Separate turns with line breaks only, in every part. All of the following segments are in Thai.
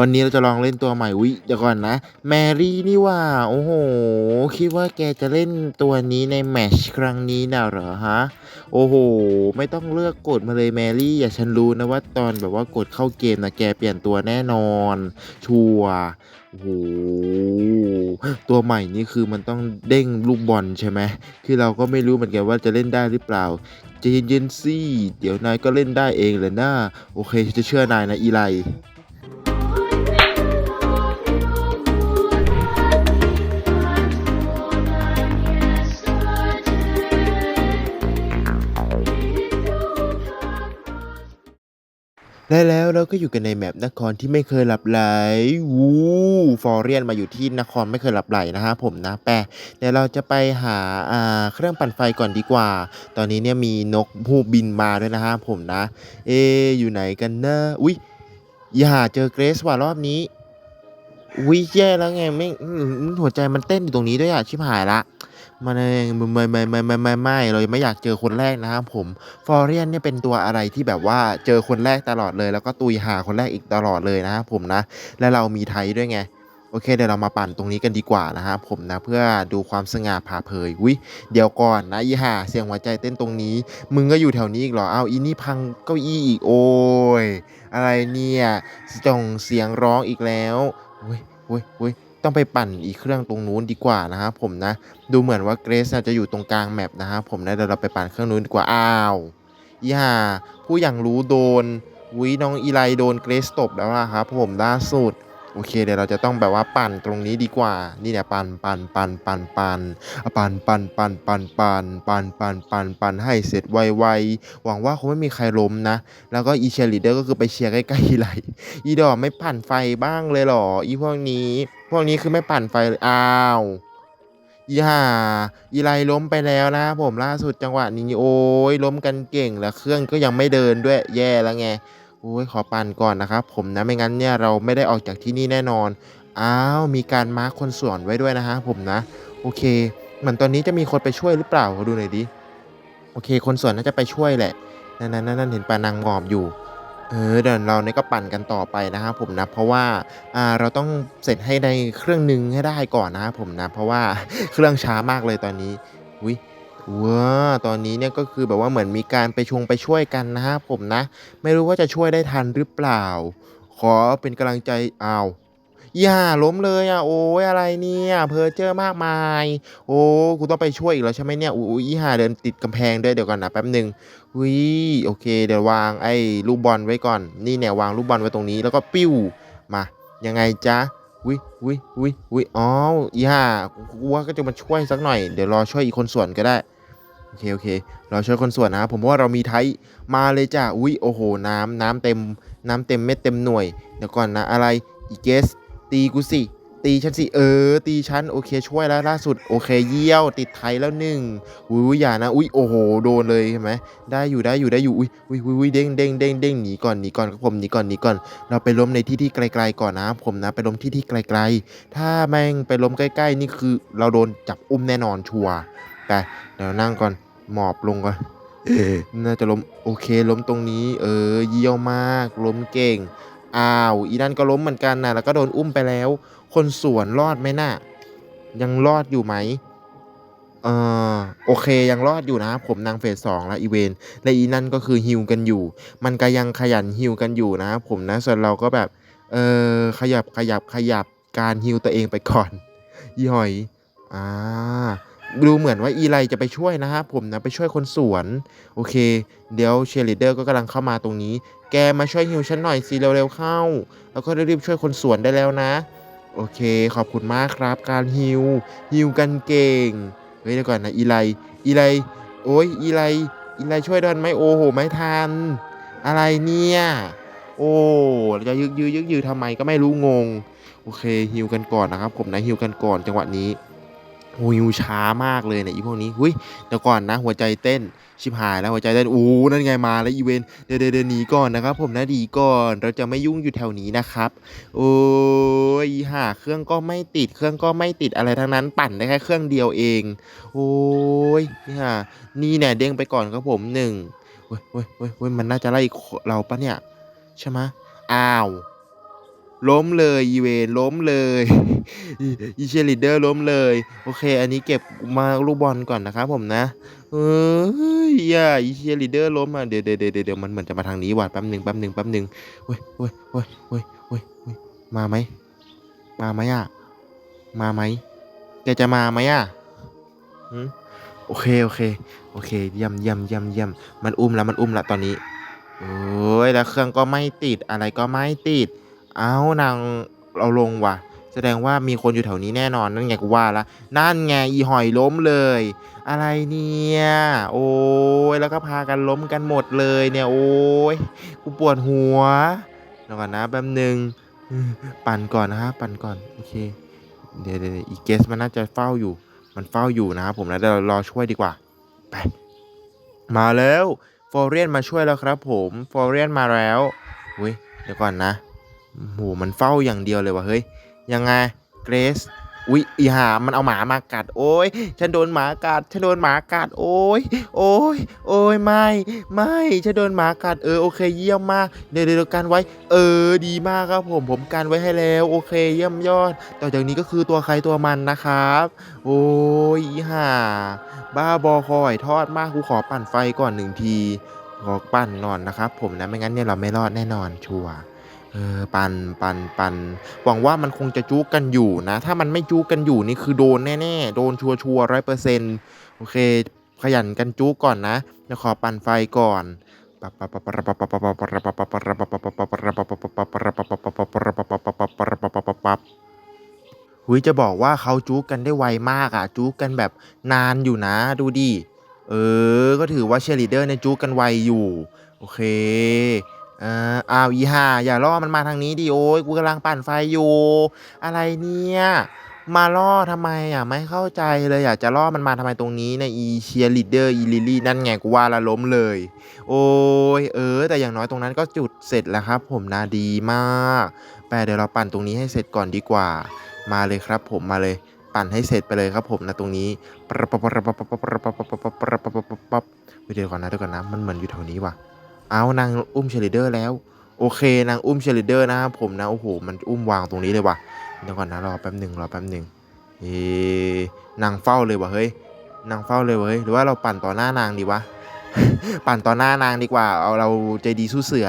วันนี้เราจะลองเล่นตัวใหม่วิเดี๋ยวก่อนนะ แมรี่นี่ว่า โอ้โห คิดว่าแกจะเล่นตัวนี้ในแมชครั้งนี้น่ะเหรอฮะ โอ้โห ไม่ต้องเลือกกดมาเลยแมรี่ อย่าฉันรู้นะว่าตอนแบบว่ากดเข้าเกมนะแกเปลี่ยนตัวแน่นอน ชัวโอ้โห ตัวใหม่นี่คือมันต้องเด้งลูกบอลใช่ไหม คือเราก็ไม่รู้เหมือนกันว่าจะเล่นได้หรือเปล่าใจเย็นๆสิเดี๋ยวนายก็เล่นได้เองแหละนะโอเคฉันจะเชื่อนายนะอีไล และแล้วเราก็อยู่กันในแมปนครที่ไม่เคยหลับไหล วูฟอร์เรียนมาอยู่ที่นครไม่เคยหลับไหลนะฮะผมนะ แปะเดี๋ยวเราจะไปหาอ่าเครื่องปั่นไฟก่อนดีกว่า ตอนนี้เนี่ยมีนกฮูกบินมาด้วยนะฮะผมนะ เอ อยู่ไหนกันนะอุ๊ย อย่าเจอเกรซว่ารอบนี้อุ๊ยแย่แล้วไงไม่หัวใจมันเต้นอยู่ตรงนี้ด้วยอะชิบหายละ มันเองไม่ไม่ไม่ไม่ไม่ไม่เราไม่อยากเจอคนแรกนะครับผมฟอร์เรียนเนี่ยเป็นตัวอะไรที่แบบว่าเจอคนแรกตลอดเลย แล้วก็ตุยหาคนแรกอีกตลอดเลยนะครับผมนะ และเรามีไทยด้วยไงโอเคเดี๋ยวเรามาปั่นตรงนี้กันดีกว่านะครับผมนะเพื่อดูความสง่าผ่าเผยวิเดี๋ยวก่อนนะอีห่าเสียงหัวใจเต้นตรงนี้ มึงก็อยู่แถวนี้อีกเหรอเอาอีนี่พังเก้าอี้อีกโอ้ยอะไรเนี่ยจงเสียงร้องอีกแล้วเว้ยเว้ยเว้ย ต้องไปปั่นอีกเครื่องตรงนู้นดีกว่านะครับผมนะ ดูเหมือนว่าเกรซน่าจะอยู่ตรงกลางแมปนะครับผมนะเดี๋ยวเราไปปั่นเครื่องนู้นดีกว่าอ้าวอีห่าผู้อย่างรู้โดนวิน้องอีไลโดนเกรซตบแล้วล่ะครับผมล่าสุดโอเคเดี๋ยวเราจะต้องแบบว่าปั่นตรงนี้ดีกว่า นี่เนี่ยปั่นปั่นปั่นปั่นปั่นอะปั่นปั่นปั่นปั่นปั่นปั่นปั่นปั่นปั่นให้เสร็จไวๆหวังว่าคงไม่มีใครล้มนะ แล้วก็อีเชียร์ลีดเดอร์ก็คือไปเชียร์ใกล้ๆอีไลอีดอไม่ปั่นไฟบ้างเลยหรอ อีพวกนี้ พวกนี้คือไม่ปั่นไฟเลยอ้าวอีห่าอีไลล้มไปแล้วนะผมล่าสุดจังหวะนี้โอ้ยล้มกันเก่งแล้วเครื่องก็ยังไม่เดินด้วยแย่แล้วไงโอ้ยขอปั่นก่อนนะครับผมนะไม่งั้นเนี่ยเราไม่ได้ออกจากที่นี่แน่นอนอ้าวมีการมาร์คคนส่วนไว้ด้วยนะฮะผมนะ โอเคเหมือนตอนนี้จะมีคนไปช่วยหรือเปล่าดูหน่อยดิโอเค คนส่วนน่าจะไปช่วยแหละนั่นนั่นนั่นเห็นปานางหมอบอยู่ เออเดี๋ยวเราเนี่ยก็ปั่นกันต่อไปนะครับผมนะ เพราะว่าอ่าเราต้องเสร็จให้ในเครื่องหนึ่งให้ได้ก่อนนะครับผมนะ เพราะว่าเครื่องช้ามากเลยตอนนี้อุ้ยว้าตอนนี้เนี่ยก็คือแบบว่าเหมือนมีการไปชงไปช่วยกันนะครับผมนะ ไม่รู้ว่าจะช่วยได้ทันหรือเปล่า ขอเป็นกำลังใจอ้าว อย่าล้มเลยอะโอ้ยอะไรเนี่ยเพอเจอมากมาย โอ้กูต้องไปช่วยอีกแล้วใช่ไหมเนี่ยอุ้ยอีห่าเดินติดกำแพงด้วยเดี๋ยวก่อนนะแป๊บหนึ่งวิโอเค เดี๋ยววางไอ้ลูกบอลไว้ก่อน นี่เนี่ยวางลูกบอลไว้ตรงนี้แล้วก็ปิ้วมายังไงจ๊ะวิวิวิวิอ๋ออีห่ากูว่าก็จะมาช่วยสักหน่อยเดี๋ยวรอช่วยอีกคนส่วนก็ได้โอเคโอเค เราช่วยคนส่วนนะครับผมว่าเรามีไทยมาเลยจ้ะอุ้ยโอ้โห น้ำน้ำเต็ม น้ำเต็มเม็ดเต็มหน่วย เดี๋ยวก่อนนะอะไรอีเกส ตีกูสิ ตีฉันสิ เออ ตีฉันโอเคช่วยแล้วล่าสุดโอเคเยี่ยว ติดไทยแล้วหนึ่งอุ้ยอย่านะ อุ้ยโอ้โหโดนเลยเห็นไหมได้อยู่ได้อยู่ได้อยู่อุ้ยอุ้ยอุ้ยเด้งเด้งเด้งเด้งหนีก่อนหนีก่อนครับผมหนีก่อนหนีก่อน เราไปล้มในที่ที่ไกล ๆก่อนนะครับผมนะ ไปล้มที่ที่ไกล ๆ ถ้าแม่งไปล้มใกล้ ๆ นี่คือ เราโดนจับอุ้มแน่นอนชัวร์ไปเดี๋ยวนั่งก่อนหมอบลงก่อนน่าจะล้มโอเคล้มตรงนี้ เออ เยี่ยวมากล้มเก่ง อ้าว อีนั่นก็ล้มเหมือนกันนะแล้วก็โดนอุ้มไปแล้ว คนสวนรอดไหมน่ะ ยังรอดอยู่ไหมเออโอเคยังรอดอยู่นะผมนางเฟสสองแล้วอีเวนและอีนั่นก็คือฮิวกันอยู่ มันก็ยังขยันฮิวกันอยู่นะผมนะส่วนเราก็แบบเออขยับขยับขยับการฮิวตัวเองไปก่อนอีหอยอ่า ดูเหมือนว่าอีไลจะไปช่วยนะครับผมนะไปช่วยคนสวน โอเค เดี๋ยวเชียร์ลีดเดอร์ก็กำลังเข้ามาตรงนี้ แกมาช่วยฮิวฉันหน่อยสิเร็วๆเข้า แล้วก็รีบๆช่วยคนสวนได้แล้วนะ โอเค ขอบคุณมากครับ การฮิวฮิวกันเก่งเฮ้ยเดี๋ยวก่อนนะอีไลอีไลโอ้ยอีไลอีไลช่วยดันไหมโอ้โหไม่ทัน อะไรเนี่ย โอ้จะยึกยือยึกยือทำไมก็ไม่รู้งง โอเคฮิวกันก่อนนะครับ ผมนะฮิวกันก่อนจังหวะนี้ โอ้ยฮิวช้ามากเลยเนี่ยอีพวกนี้หุ้ยเดี๋ยวก่อนนะ หัวใจเต้นชิบหายแล้วหัวใจเต้นโอ้นั่นไงมาแล้วอีเวนเดี๋ยวเดี๋ยวหนีก่อนนะครับ ผมนะดีก่อนเราจะไม่ยุ่งอยู่แถวนี้นะครับ โอ้ยหาเครื่องก็ไม่ติดเครื่องก็ไม่ติดอะไรทั้งนั้นปั่นได้แค่เครื่องเดียวเอง โอ้ยนี่ฮะนี่เนี่ยเด้งไปก่อนครับผมหนึ่งเว้ยเว้ยเว้ยเว้ยมันน่าจะไล่เราปะเนี่ยใช่ไหมอ้าว ล้มเลยอีเวนล้มเลยอีเชลีดเดอร์ล้มเลย โอเค อันนี้เก็บมาลูกบอลก่อนนะครับผมนะเฮ้ยอย่าอีเชลีดเดอร์ล้มอะเดี๋ยวเดี๋ยวเดี๋ยวเดี๋ยวมันเหมือนจะมาทางนี้ว่ะแป๊บหนึ่งแป๊บหนึ่งแป๊บหนึ่งเฮ้ยเฮ้ยเฮ้ยเฮ้ยเฮ้ยมาไหมมาไหมอะมาไหมแกจะมาไหมอะโอเคโอเคโอเคเยี่ยมเยี่ยมเยี่ยมเยี่ยมมันอุ้มแล้วมันอุ้มล้วตอนนี้โอ้ยแล้วเครื่องก็ไม่ติดอะไรก็ไม่ติด เอ้านางเราลงว่ะ แสดงว่ามีคนอยู่แถวนี้แน่นอน นั่นไงกูว่าละ นั่นไงอีหอยล้มเลย อะไรเนี่ย โอ้ยแล้วก็พากันล้มกันหมดเลยเนี่ย โอ้ยกูปวดหัวเดี๋ยวก่อนนะแป๊บหนึ่งปั่นก่อนนะฮะปั่นก่อน โอเค เดี๋ยวเดี๋ยวอีเกสมันน่าจะเฝ้าอยู่ มันเฝ้าอยู่นะครับผมแล้วเดี๋ยวรารอช่วยดีกว่า ไป มาแล้ว ฟอร์เรียนมาช่วยแล้วครับผม ฟอร์เรียนมาแล้วเฮ้ย เดี๋ยวก่อนนะ โหมันเฝ้าอย่างเดียวเลยวะเฮ้ยยังไงเกรซอุ๊ยอีหามันเอาหมามากัด โอ้ยฉันโดนหมากัดฉันโดนหมากัด โอ้ยโอ้ยโอ้ยไม่ไม่ฉันโดนหมากัดเออโอเคเยี่ยมมากเดี๋ยวเดี๋ยวกันไว้ เออดีมากครับผมผมกันไว้ให้แล้วโอเคเยี่ยมยอด ต่อจากนี้ก็คือตัวใครตัวมันนะครับ โอ้ยอีหาบ้าบอคอยทอดมากกูขอปั่นไฟก่อนหนึ่งทีขอปั่นก่อนนะครับผมนะไม่งั้นเนี่ยเราไม่รอดแน่นอนชัวร์ เออปันปันปันหวังว่ามันคงจะจู้กันอยู่นะ ถ้ามันไม่จู้กันอยู่นี่คือโดนแน่ๆ โดนชัวชัวร้อยเปอร์เซ็นต์โอเค ขยันกันจู้ก่อนนะจะขอปั่นไฟก่อนหุยจะบอกว่าเขาจู้กันได้ไวมากอะ จู้กันแบบนานอยู่นะ ดูดิ เออ ก็ถือว่าเชียร์ลีดเดอร์เนี่ยจู้กันไวอยู่ โอเค อ่าอ้าวอีห่าอย่าล่อมันมาทางนี้ดิโอ้ยกูกำลังปั่นไฟอยู่ อะไรเนี่ยมาล่อทำไมอะไม่เข้าใจเลยอยากจะล่อมันมาทำไมตรงนี้เนอีเชียร์ลีดเดอร์อีลิลี่นั่นไงกูว่าละล้มเลย โอ้ยเออ แต่อย่างน้อยตรงนั้นก็จุดเสร็จแล้วครับ ผมนะดีมากแปเดี๋ยวเราปั่นตรงนี้ให้เสร็จก่อนดีกว่า มาเลยครับ ผมมาเลย ปั่นให้เสร็จไปเลยครับ ผมนะตรงนี้ปะปะปะปะปะปะปะปะปะปะปะปะปะปะปะปะปะเดี๋ยวก่อนนะเดี๋ยวก่อนนะมันเหมือนอยู่แถวนี้ว่ะ เอานางอุ้มเชลิเดอร์แล้ว โอเคนางอุ้มเชลิเดอร์นะครับผมนะโอ้โหมันอุ้มวางตรงนี้เลยว่ะเดี๋ยวก่อนนะรอแป๊บหนึ่งรอแป๊บหนึ่งเอ๊นางเฝ้าเลยว่ะเฮ้ยนางเฝ้าเลยว่ะเฮ้ยหรือว่าเราปั่นต่อหน้านางดีวะปั่นต่อหน้านางดีกว่าเอาเราใจดีสู้เสือ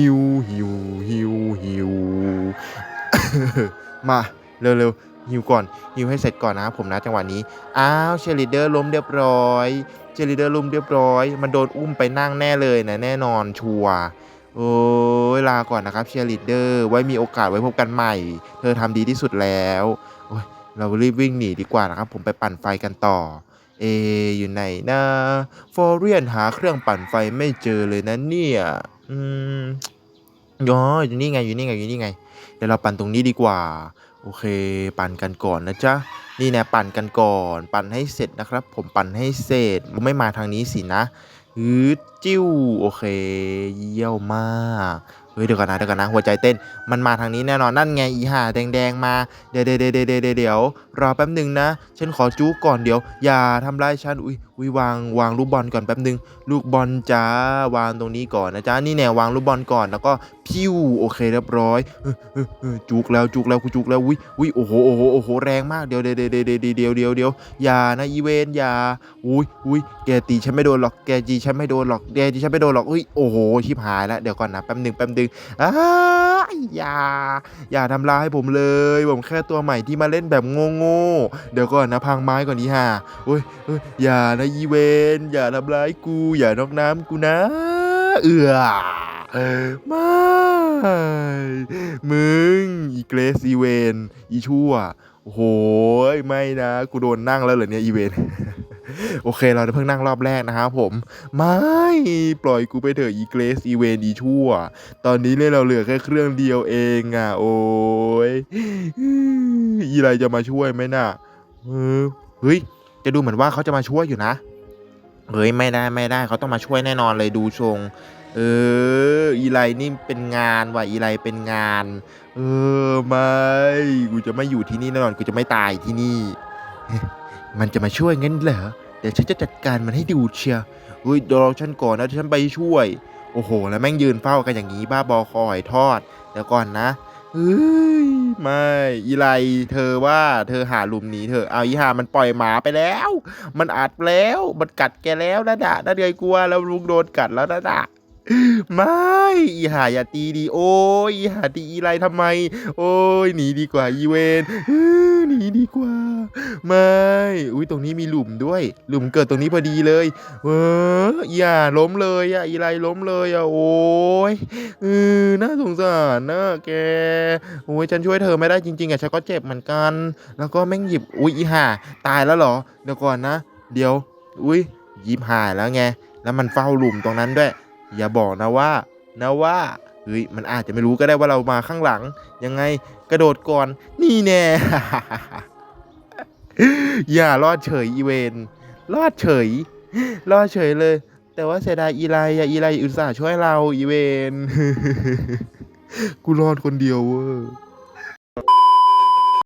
ฮิวฮิวฮิวมาเร็วๆฮิวก่อนฮิวให้เสร็จก่อนนะครับผมนะจังหวะนี้อ้าวเชลิเดอร์ล้มเรียบร้อยเชลิเดอร์ล้มเรียบร้อย มันโดนอุ้มไปนั่งแน่เลยนะแน่นอนชัวร์โอ้ยลาก่อนนะครับเชียร์ลีดเดอร์ไว้มีโอกาสไว้พบกันใหม่ เธอทำดีที่สุดแล้วโอ้ยเรารีบวิ่งหนีดีกว่านะครับ ผมไปปั่นไฟกันต่อ เอ อยู่ไหนนะฟอร์เรียนหาเครื่องปั่นไฟไม่เจอเลยนะเนี่ย อืมอ๋ออยู่นี่ไงอยู่นี่ไงอยู่นี่ไง เดี๋ยวเราปั่นตรงนี้ดีกว่า โอเค ปั่นกันก่อนนะจ๊ะ นี่นะปั่นกันก่อน ปั่นให้เสร็จนะครับ ผมปั่นให้เสร็จไม่มาทางนี้สินะฮือจิ้วโอเค เยี่ยวมากเฮ้ยเดี๋ยวก่อนนะเดี๋ยวก่อนนะหัวใจเต้นมันมาทางนี้แน่นอนนั่นไงอีห่าแดงๆมาเดี๋ยวเดี๋ยวเดี๋ยวเดี๋ยวเดี๋ยวเดี๋ยวรอแป๊บหนึ่งนะฉันขอจู้ก่อนเดี๋ยว อย่าทำร้ายฉันอุ้ย อุ้ยวางวางลูกบอลก่อนแป๊บหนึ่งลูกบอลจ้าวางตรงนี้ก่อนนะจ๊ะนี่แน่วางลูกบอลก่อนแล้วก็พิ้วโอเคเรียบร้อยจุกแล้วจุกแล้วกูจุกแล้วอุ้ยอุ้ยโอ้โหโอ้โหโอ้โหแรงมากเดี๋ยวเดี๋ยวเดี๋ยวเดี๋ยวเดี๋ยวเดี๋ยวเดี๋ยวอย่านะอีเวนอย่าอุ้ยอุ้ยแกตีฉันไม่โดนหรอกแกจีฉันไม่โดนหรอกแกจีฉันไม่โดนหรอกอุ้ยโอ้โหชิบหายแล้วเดี๋ยวก่อนนะแป๊บหนึ่งแป๊บหนึ่งอ้าอย่าอย่าทำร้ายผมเลย ผมแค่ตัวใหม่ที่มาเล่นแบบโง่ๆเดี๋ยวก่อนนะพังไม้ก่อนดีฮ่าโอ้ยเอ้ยอย่านะอีเวนอย่าทำร้ายกู อย่านอกน้ำกูนะ เอือไม่มึง อีเกรสอีเวนอีชั่ว โอ้โหยไม่นะ กูโดนนั่งแล้วเหรอเนี่ยอีเวนโอเค เราเพิ่งนั่งรอบแรกนะครับผม ไม่ปล่อยกูไปเถอะอีเกรสอีเวนอีชั่ว ตอนนี้เนี่ยเราเหลือแค่เครื่องเดียวเองอะ โอ้ยอีไรจะมาช่วยไหมน่ะเฮ้ย จะดูเหมือนว่าเขาจะมาช่วยอยู่นะเฮ้ยไม่ได้ไม่ได้เขาต้องมาช่วยแน่นอนเลยดูทรงเออ อีไลนี่เป็นงานว่ะอีไลเป็นงาน เออไม่กูจะไม่อยู่ที่นี่แน่นอนกูจะไม่ตายที่นี่ มันจะมาช่วยงั้นเหรอเดี๋ยวฉันจะจัดการมันให้ดูเชียวเฮ้ยเดี๋ยวรอฉันก่อนนะฉันไปช่วย โอ้โห แล้วแม่งยืนเฝ้ากันอย่างนี้บ้าบอคอยทอดเดี๋ยวก่อนนะ เฮ้ยไม่อีไลเธอว่าเธอหาหลุมหนีเธอเอาอีหามันปล่อยหมาไปแล้ว มันอัดแล้วมันกัดแกแล้วนะดะน่าเดยกลัวแล้วลุงโดนกัดแล้วนะดะ ไม่อีหาอย่าตีดีโอ้ยอีหาตีอีไรทำไม โอ้ยหนีดีกว่าอีเวนอือหนีดีกว่า ไม่ อุ้ยตรงนี้มีหลุมด้วย หลุมเกิดตรงนี้พอดีเลยเอออย่าล้มเลยอะอีไรล้มเลยอะโอ้ยเออน่าสงสารนะแกโอ้ยฉันช่วยเธอไม่ได้จริงๆอะฉันก็เจ็บเหมือนกัน แล้วก็แม่งหยิบอุ้ยอีห่าตายแล้วเหรอเดี๋ยวก่อนนะ เดี๋ยว อุ้ยยิบหายแล้วไงแล้วมันเฝ้าหลุมตรงนั้นด้วย อย่าบอกนะว่านะว่าเฮ้ยมันอาจจะไม่รู้ก็ได้ว่าเรามาข้างหลัง ยังไงกระโดดก่อน นี่แน่ อย่ารอดเฉยอีเวนรอดเฉย รอดเฉยเลย แต่ว่าเสียดายอีไลอะอีไลอุตส่าห์ช่วยเราอีเวน กูรอดคนเดียวเว้ย